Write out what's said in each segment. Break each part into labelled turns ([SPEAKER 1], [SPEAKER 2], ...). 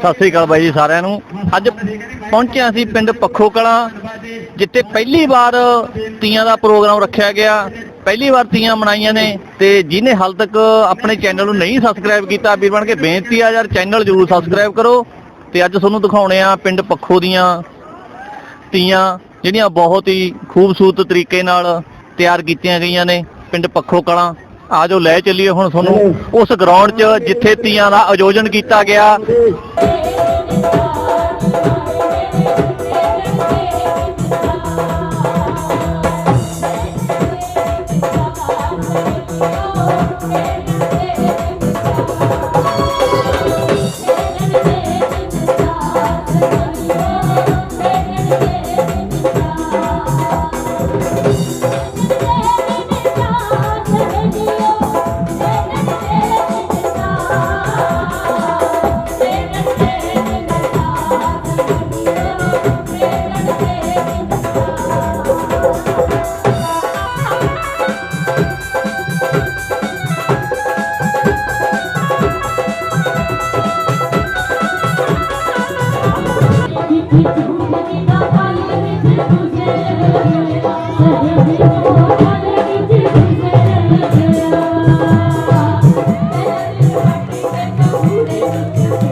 [SPEAKER 1] ਸਤਿ ਸ੍ਰੀ ਅਕਾਲ ਬਾਈ ਜੀ ਸਾਰਿਆਂ ਨੂੰ। ਅੱਜ ਪਹੁੰਚਿਆ ਸੀ ਪਿੰਡ ਪੱਖੋ ਕਲਾਂ ਜਿੱਥੇ ਪਹਿਲੀ ਵਾਰ ਤੀਆਂ ਦਾ ਪ੍ਰੋਗਰਾਮ ਰੱਖਿਆ ਗਿਆ। ਪਹਿਲੀ ਵਾਰ ਤੀਆਂ ਮਨਾਈਆਂ ਨੇ ਤੇ ਜਿਹਨੇ ਹਾਲ ਤੱਕ ਆਪਣੇ ਚੈਨਲ ਨੂੰ ਨਹੀਂ ਸਬਸਕ੍ਰਾਈਬ ਕੀਤਾ, ਵੀਰ ਬਣ ਕੇ ਬੇਨਤੀ ਆ ਯਾਰ ਚੈਨਲ ਜ਼ਰੂਰ ਸਬਸਕ੍ਰਾਈਬ ਕਰੋ ਤੇ ਅੱਜ ਤੁਹਾਨੂੰ ਦਿਖਾਉਣੇ ਆ ਪਿੰਡ ਪੱਖੋ ਦੀਆਂ ਤੀਆਂ, ਜਿਹੜੀਆਂ ਬਹੁਤ ਹੀ ਖੂਬਸੂਰਤ ਤਰੀਕੇ ਨਾਲ ਤਿਆਰ ਕੀਤੀਆਂ ਗਈਆਂ ਨੇ ਪਿੰਡ ਪੱਖੋ ਕਲਾਂ ਆ ਜੋ ਲੈ ਚੱਲੀਏ ਹੁਣ ਤੁਹਾਨੂੰ। ਉਸ ਗਰਾਊਂਡ 'ਚ ਜਿੱਥੇ ਤੀਆਂ ਦਾ ਆਯੋਜਨ ਕੀਤਾ ਗਿਆ।
[SPEAKER 2] Thank you.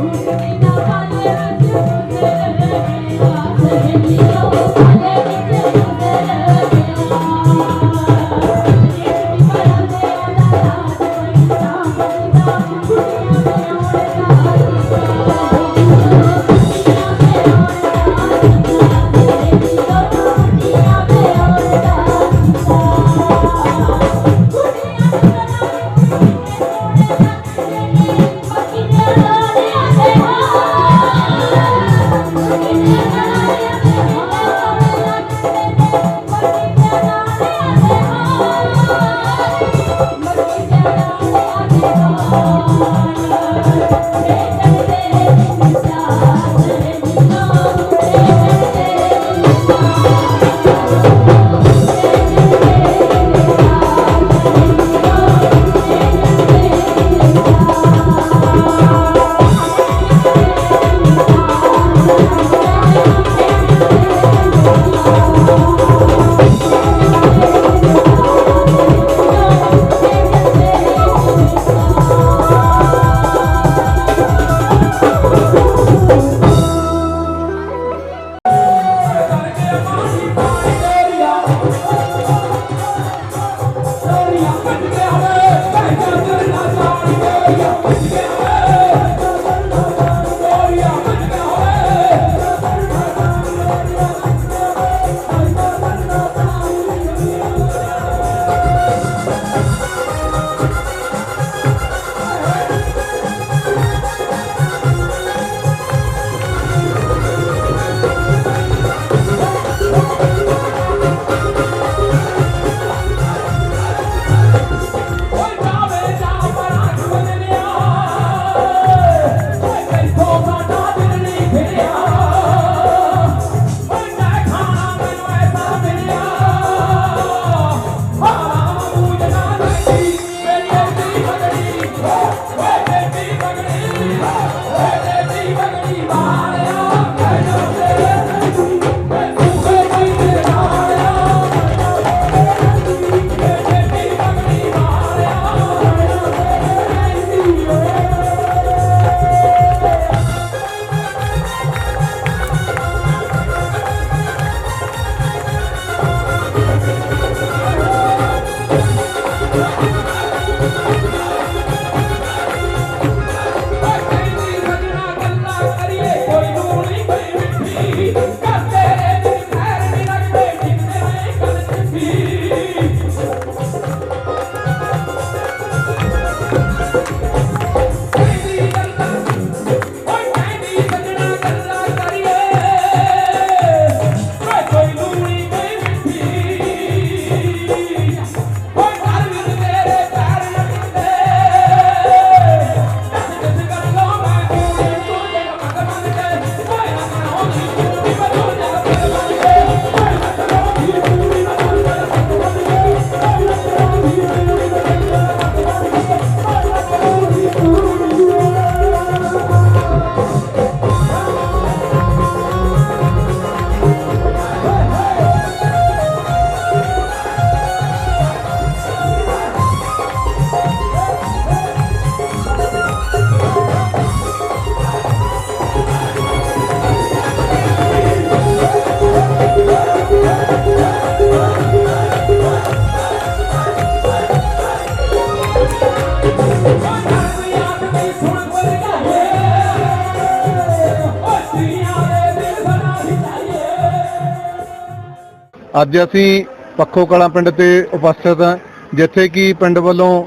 [SPEAKER 3] ਅੱਜ ਅਸੀਂ ਪੱਖੋ ਕਲਾਂ ਪਿੰਡ ਤੇ ਉਪਸਥਿਤ ਹਾਂ, ਜਿੱਥੇ ਕਿ ਪਿੰਡ ਵੱਲੋਂ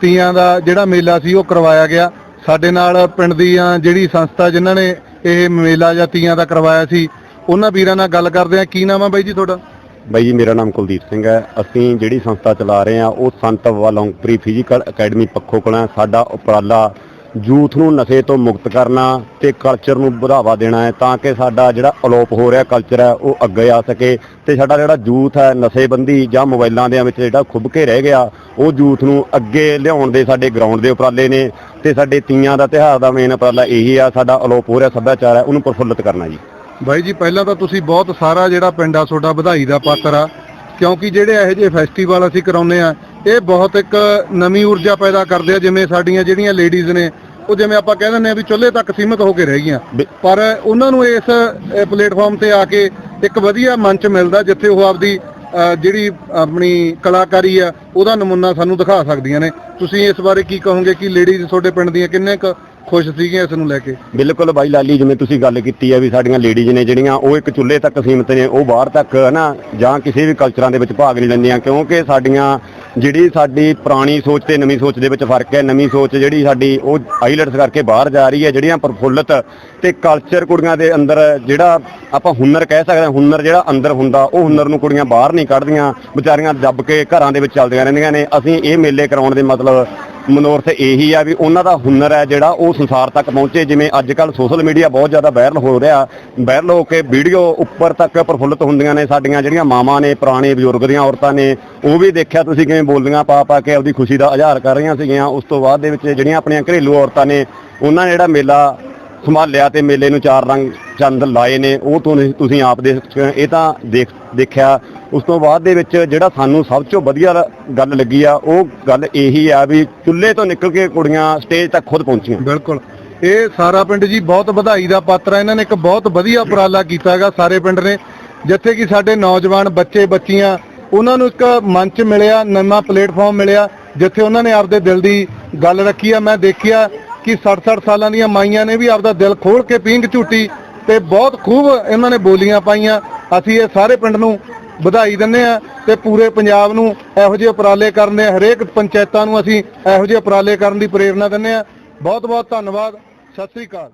[SPEAKER 3] ਤੀਆਂ ਦਾ ਜਿਹੜਾ ਮੇਲਾ ਸੀ ਉਹ ਕਰਵਾਇਆ ਗਿਆ। ਸਾਡੇ ਨਾਲ ਪਿੰਡ ਦੀਆਂ ਜਿਹੜੀ ਸੰਸਥਾ ਜਿਨ੍ਹਾਂ ਨੇ ਇਹ ਮੇਲਾ ਜਾਂ ਤੀਆਂ ਦਾ ਕਰਵਾਇਆ ਸੀ, ਉਹਨਾਂ ਵੀਰਾਂ ਨਾਲ ਗੱਲ ਕਰਦੇ ਹਾਂ। ਕੀ ਨਾਮ ਆ ਬਾਈ ਜੀ ਤੁਹਾਡਾ?
[SPEAKER 4] ਬਾਈ ਜੀ, ਮੇਰਾ ਨਾਮ ਕੁਲਦੀਪ ਸਿੰਘ ਹੈ। ਅਸੀਂ ਜਿਹੜੀ ਸੰਸਥਾ ਚਲਾ ਰਹੇ ਹਾਂ, ਉਹ ਸੰਤ ਵਾਲੋਂਪਰੀ ਫਿਜ਼ੀਕਲ ਅਕੈਡਮੀ ਪੱਖੋ ਕਲਾਂ ਸਾਡਾ ਉਪਰਾਲਾ ਯੂਥ ਨੂੰ ਨਸ਼ੇ ਤੋਂ ਮੁਕਤ ਕਰਨਾ ਤੇ ਕਲਚਰ ਨੂੰ ਵਧਾਵਾ ਦੇਣਾ ਹੈ ਤਾਂ ਕਿ ਸਾਡਾ ਜਿਹੜਾ ਅਲੋਪ ਹੋ ਰਿਹਾ ਕਲਚਰ ਹੈ, ਉਹ ਅੱਗੇ ਆ ਸਕੇ ਤੇ ਸਾਡਾ ਜਿਹੜਾ ਯੂਥ ਹੈ, ਨਸ਼ੇਬੰਦੀ ਜਾਂ ਮੋਬਾਈਲਾਂ ਦੇ ਵਿੱਚ ਜਿਹੜਾ ਖੁੱਭ ਕੇ ਰਹਿ ਗਿਆ, ਉਹ ਯੂਥ ਨੂੰ ਅੱਗੇ ਲਿਆਉਣ ਦੇ ਸਾਡੇ ਗਰਾਊਂਡ ਦੇ ਉਪਰਾਲੇ ਨੇ ਤੇ ਸਾਡੇ ਤੀਆਂ ਦਾ ਤਿਉਹਾਰ ਦਾ ਮੇਨ ਉਪਰਾਲਾ ਇਹੀ ਆ, ਸਾਡਾ ਅਲੋਪ ਹੋ ਰਿਹਾ, ਸੱਭਿਆਚਾਰ ਹੈ, ਉਹਨੂੰ ਪ੍ਰਫੁੱਲਤ ਕਰਨਾ ਜੀ।
[SPEAKER 3] ਬਾਈ ਜੀ, ਪਹਿਲਾਂ ਤਾਂ ਤੁਸੀਂ ਬਹੁਤ ਸਾਰਾ ਜਿਹੜਾ ਪਿੰਡ ਆ, ਤੁਹਾਡਾ ਵਧਾਈ ਦਾ ਪਾਤਰ ਆ। ਕਿਉਂਕਿ ਜਿਹੜੇ ਇਹੋ ਜਿਹੇ ਫੈਸਟੀਵਲ ਅਸੀਂ ਕਰਾਉਂਦੇ ਆ ਇਹ ਬਹੁਤ ਇੱਕ ਨਵੀਂ ਊਰਜਾ ਪੈਦਾ ਕਰਦੇ ਆ ਜਿਵੇਂ ਸਾਡੀਆਂ ਜਿਹੜੀਆਂ ਲੇਡੀਜ਼ ਨੇ ਉਹ ਜਿਵੇਂ ਆਪਾਂ ਕਹਿ ਦਿੰਦੇ ਆ ਵੀ ਚੁੱਲ੍ਹੇ ਤੱਕ ਸੀਮਿਤ ਹੋ ਕੇ ਰਹਿ ਗਈਆਂ। ਪਰ ਉਹਨਾਂ ਨੂੰ ਇਸ ਪਲੇਟਫਾਰਮ ਤੇ ਆ ਕੇ ਇੱਕ ਵਧੀਆ ਮੰਚ ਮਿਲਦਾ ਜਿੱਥੇ ਉਹ ਆਪਦੀ ਜਿਹੜੀ ਆਪਣੀ ਕਲਾਕਾਰੀ ਆ ਉਹਦਾ ਨਮੂਨਾ ਸਾਨੂੰ ਦਿਖਾ ਸਕਦੀਆਂ ਨੇ। ਤੁਸੀਂ ਇਸ ਬਾਰੇ ਕੀ ਕਹੋਗੇ ਕਿ ਲੇਡੀਜ਼ ਤੁਹਾਡੇ ਪਿੰਡ ਦੀਆਂ ਕਿੰਨੇ ਕੁ ਖੁਸ਼ ਸੀਗੇ ਇਸ ਨੂੰ ਲੈ ਕੇ।
[SPEAKER 4] ਬਿਲਕੁਲ ਬਾਈ ਲਾਲੀ, ਜਿਵੇਂ ਤੁਸੀਂ ਗੱਲ ਕੀਤੀ ਹੈ ਵੀ ਸਾਡੀਆਂ ਲੇਡੀਜ਼ ਨੇ ਜਿਹੜੀਆਂ, ਉਹ ਇੱਕ ਚੁੱਲ੍ਹੇ ਤੱਕ ਸੀਮਿਤ ਨੇ, ਉਹ ਬਾਹਰ ਤੱਕ ਹਨਾ, ਜਾਂ ਕਿਸੇ ਵੀ ਕਲਚਰਾਂ ਦੇ ਵਿੱਚ ਭਾਗ ਨਹੀਂ ਲੈਂਦੀਆਂ, ਕਿਉਂਕਿ ਸਾਡੀਆਂ ਜਿਹੜੀ ਸਾਡੀ ਪੁਰਾਣੀ ਸੋਚ ਤੇ ਨਵੀਂ ਸੋਚ ਦੇ ਵਿੱਚ ਫ਼ਰਕ ਹੈ, ਨਵੀਂ ਸੋਚ ਜਿਹੜੀ ਸਾਡੀ, ਉਹ ਆਈਲੈਟਸ ਕਰਕੇ ਬਾਹਰ ਜਾ ਰਹੀ ਹੈ, ਜਿਹੜੀਆਂ ਪ੍ਰਫੁੱਲਤ ਤੇ ਕਲਚਰ ਕੁੜੀਆਂ ਦੇ ਅੰਦਰ ਜਿਹੜਾ ਆਪਾਂ ਹੁਨਰ ਕਹਿ ਸਕਦੇ ਹਾਂ, ਹੁਨਰ ਜਿਹੜਾ ਅੰਦਰ ਹੁੰਦਾ, ਉਹ ਹੁਨਰ ਨੂੰ ਕੁੜੀਆਂ ਬਾਹਰ ਨਹੀਂ ਕੱਢਦੀਆਂ, ਵਿਚਾਰੀਆਂ ਦੱਬ ਕੇ ਘਰਾਂ ਦੇ ਵਿੱਚ ਚੱਲਦੀਆਂ ਰਹਿੰਦੀਆਂ ਨੇ। ਅਸੀਂ ਇਹ ਮੇਲੇ ਕਰਾਉਣ ਦੇ ਮਤਲਬ ਮਨੋਰਥ ਇਹੀ ਆ ਵੀ ਉਹਨਾਂ ਦਾ ਹੁਨਰ ਹੈ ਜਿਹੜਾ ਉਹ ਸੰਸਾਰ ਤੱਕ ਪਹੁੰਚੇ, ਜਿਵੇਂ ਅੱਜ ਕੱਲ ਸੋਸ਼ਲ ਮੀਡੀਆ ਬਹੁਤ ਜ਼ਿਆਦਾ ਵਾਇਰਲ ਹੋ ਰਿਹਾ। ਵਾਇਰਲ ਹੋ ਕੇ ਵੀਡੀਓ ਉੱਪਰ ਤੱਕ ਪ੍ਰਫੁੱਲਤ ਹੁੰਦੀਆਂ ਨੇ ਸਾਡੀਆਂ ਜਿਹੜੀਆਂ ਮਾਵਾਂ ਨੇ, ਪੁਰਾਣੇ ਬਜ਼ੁਰਗ ਦੀਆਂ ਔਰਤਾਂ ਨੇ, ਉਹ ਵੀ ਦੇਖਿਆ ਤੁਸੀਂ ਕਿਵੇਂ ਬੋਲੀਆਂ ਪਾ ਪਾ ਕੇ ਆਪਦੀ ਖੁਸ਼ੀ ਦਾ ਇਜ਼ਹਾਰ ਕਰ ਰਹੀਆਂ ਸੀਗੀਆਂ। ਉਸ ਤੋਂ ਬਾਅਦ ਦੇ ਵਿੱਚ ਜਿਹੜੀਆਂ ਆਪਣੀਆਂ ਘਰੇਲੂ ਔਰਤਾਂ ਨੇ, ਉਹਨਾਂ ਨੇ ਜਿਹੜਾ ਮੇਲਾ ਸੰਭਾਲਿਆ ਤੇ ਮੇਲੇ ਨੂੰ ਚਾਰ ਰੰਗ ਚੰਦ ਲਾਏ ਨੇ, ਉਹ ਤੁਸੀਂ ਤੁਸੀਂ ਆਪ ਦੇਖ ਇਹ ਤਾਂ ਦੇਖ, ਦੇਖਿਆ। ਉਸ ਤੋਂ ਬਾਅਦ ਦੇ ਵਿੱਚ ਜਿਹੜਾ ਸਾਨੂੰ ਸਭ ਤੋਂ ਵਧੀਆ ਗੱਲ ਲੱਗੀ ਆ, ਉਹ ਗੱਲ ਇਹੀ ਆ ਵੀ ਚੁੱਲ੍ਹੇ ਤੋਂ ਨਿਕਲ ਕੇ ਕੁੜੀਆਂ ਸਟੇਜ ਤੱਕ ਖੁਦ ਪਹੁੰਚੀਆਂ।
[SPEAKER 3] ਬਿਲਕੁਲ। ਇਹ ਸਾਰਾ ਪਿੰਡ ਜੀ ਬਹੁਤ ਵਧਾਈ ਦਾ ਪਾਤਰ ਹੈ ਇਹਨਾਂ ਨੇ ਇੱਕ ਬਹੁਤ ਵਧੀਆ ਉਪਰਾਲਾ ਕੀਤਾ ਹੈਗਾ ਸਾਰੇ ਪਿੰਡ ਨੇ। ਜਿੱਥੇ ਕਿ ਸਾਡੇ ਨੌਜਵਾਨ ਬੱਚੇ, ਬੱਚੀਆਂ, ਉਹਨਾਂ ਨੂੰ ਇੱਕ ਮੰਚ ਮਿਲਿਆ, ਨਵਾਂ ਪਲੇਟਫਾਰਮ ਮਿਲਿਆ, ਜਿੱਥੇ ਉਹਨਾਂ ਨੇ ਆਪਦੇ ਦਿਲ ਦੀ ਗੱਲ ਰੱਖੀ ਆ। ਮੈਂ ਦੇਖਿਆ ਕਿ 60-60 ਸਾਲਾਂ ਦੀਆਂ ਮਾਈਆਂ ਨੇ ਵੀ ਆਪਦਾ ਦਿਲ ਖੋਲ ਕੇ ਪੀਂਘ ਝੂਟੀ ਤੇ ਬਹੁਤ ਖੂਬ ਇਹਨਾਂ ਨੇ ਬੋਲੀਆਂ ਪਾਈਆਂ। ਅਸੀਂ ਇਹ ਸਾਰੇ ਪਿੰਡ ਨੂੰ ਵਧਾਈ ਦਿੰਦੇ ਆ ਤੇ ਪੂਰੇ ਪੰਜਾਬ ਨੂੰ ਇਹੋ ਜਿਹੇ ਉਪਰਾਲੇ ਕਰਨ ਦੇ ਹਰੇਕ ਪੰਚਾਇਤਾਂ ਨੂੰ ਅਸੀਂ ਇਹੋ ਜਿਹੇ ਉਪਰਾਲੇ ਕਰਨ ਦੀ ਪ੍ਰੇਰਣਾ ਦਿੰਦੇ ਆ ਬਹੁਤ ਬਹੁਤ ਧੰਨਵਾਦ। ਸਤਿ ਸ੍ਰੀ ਅਕਾਲ।